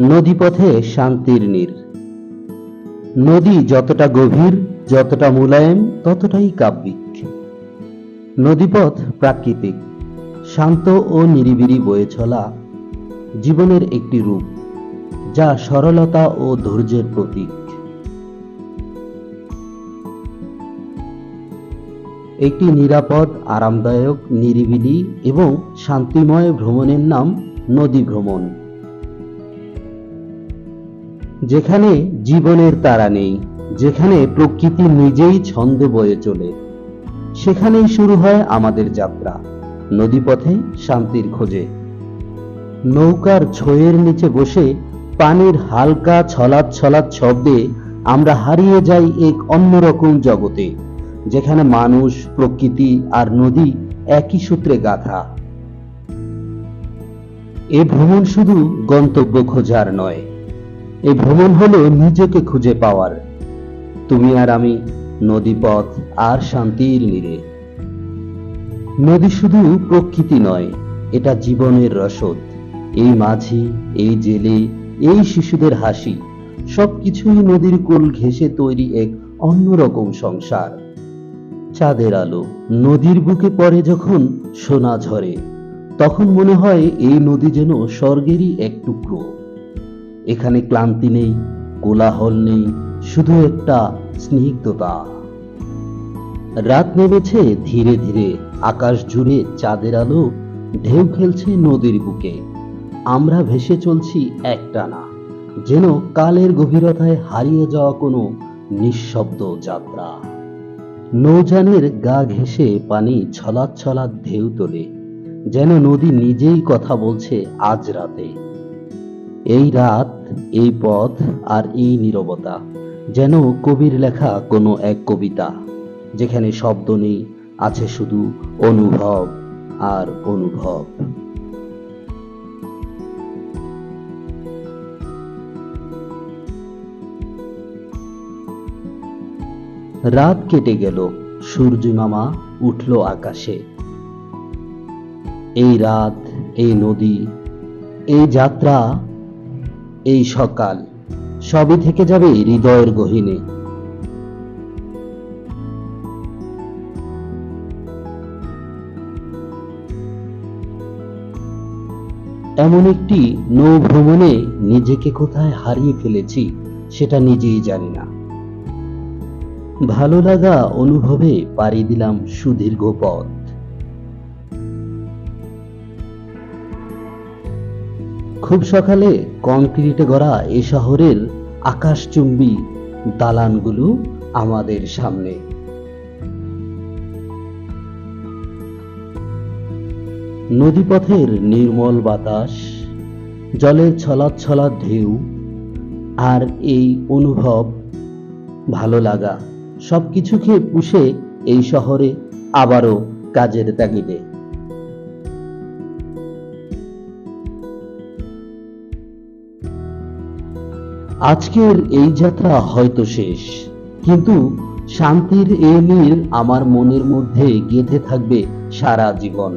নদীপথে শান্তির নীর। নদী যতটা গভীর, যতটা মোলায়েম, ততটাই কাব্যিক। নদীপথ প্রাকৃতিক, শান্ত ও নিরিবিলি বয়ে চলা জীবনের একটি রূপ, যা সরলতা ও ধৈর্যের প্রতীক। একটি নিরাপদ, আরামদায়ক, নিরিবিলি এবং শান্তিময় ভ্রমণের নাম নদী ভ্রমণ। যেখানে জীবনের তারা নেই, যেখানে প্রকৃতি নিজেই ছন্দে বয়ে চলে, সেখানেই শুরু হয় আমাদের যাত্রা, নদীপথে শান্তির খোঁজে। নৌকার ছোঁয়ের নিচে বসে পানির হালকা ছলাৎ ছলাৎ শব্দে আমরা হারিয়ে যাই এক অন্যরকম জগতে, যেখানে মানুষ, প্রকৃতি আর নদী একই সূত্রে গাথা। এ ভ্রমণ শুধু গন্তব্য খোঁজার নয় এই ভ্রমণ হলো নিজেকে খুঁজে পাওয়ার। তুমি আর আমি নদীপথ আর শান্তির নীরে। নদী শুধু প্রকৃতি নয়, এটা জীবনের রসদ। এই মাঝি, এই জেলে, এই শিশুদের হাসি, সবকিছুই নদীর কোল ঘেঁষে তৈরি এক অন্যরকম সংসার। চাঁদের আলো, নদীর বুকে পড়ে যখন সোনা ঝরে, তখন মনে হয় এই নদী যেন স্বর্গেরই এক টুকরো। এখানে ক্লান্তি নেই, কোলাহল নেই, শুধু একটা স্নিগ্ধতা। রাত নেমেছে, ধীরে ধীরে আকাশ জুড়ে চাঁদের আলো, ঢেউ খেলছে নদীর বুকে। আমরা ভেসে চলছি একটানা, যেন কালের গভীরতায় হারিয়ে যাওয়া কোনো নিঃশব্দ যাত্রা। নৌযানের গা ঘেঁষে পানি ছলাৎ ঢেউ তোলে, যেন নদী নিজেই কথা বলছে আজ রাতে। এই রাত, এই পথ আর এই নীরবতা। যেন কবির লেখা কোনো এক কবিতা, যেখানে শব্দ নেই, আছে শুধু অনুভব আর অনুভব। রাত কেটে গেল, সূর্য মামা উঠল আকাশে। এই রাত, এই নদী, এই যাত্রা এই সকাল। সবই থেকে যাবে হৃদয়ের গহীনে। এমন একটি নৌ ভ্রমণে নিজেকে কোথায় হারিয়ে ফেলেছি, সেটা নিজেই জানি না। ভালো লাগা অনুভবে পাড়ি দিলাম সুদীর্ঘ পথ। খুব সকালে কংক্রিটে গড়া এ শহরের আকাশচুম্বী দালানগুলো আমাদের সামনে। নদীপথের নির্মল বাতাস, জলের ছলাৎ ঢেউ, আর এই অনুভব ভালো লাগা। সবকিছুকে পুষে এই শহরে আবারও কাজের তাগিদে। আজকের এই যাত্রা হয়তো শেষ, কিন্তু শান্তির এ নীল আমার মনের মধ্যে গেঁথে থাকবে সারা জীবন।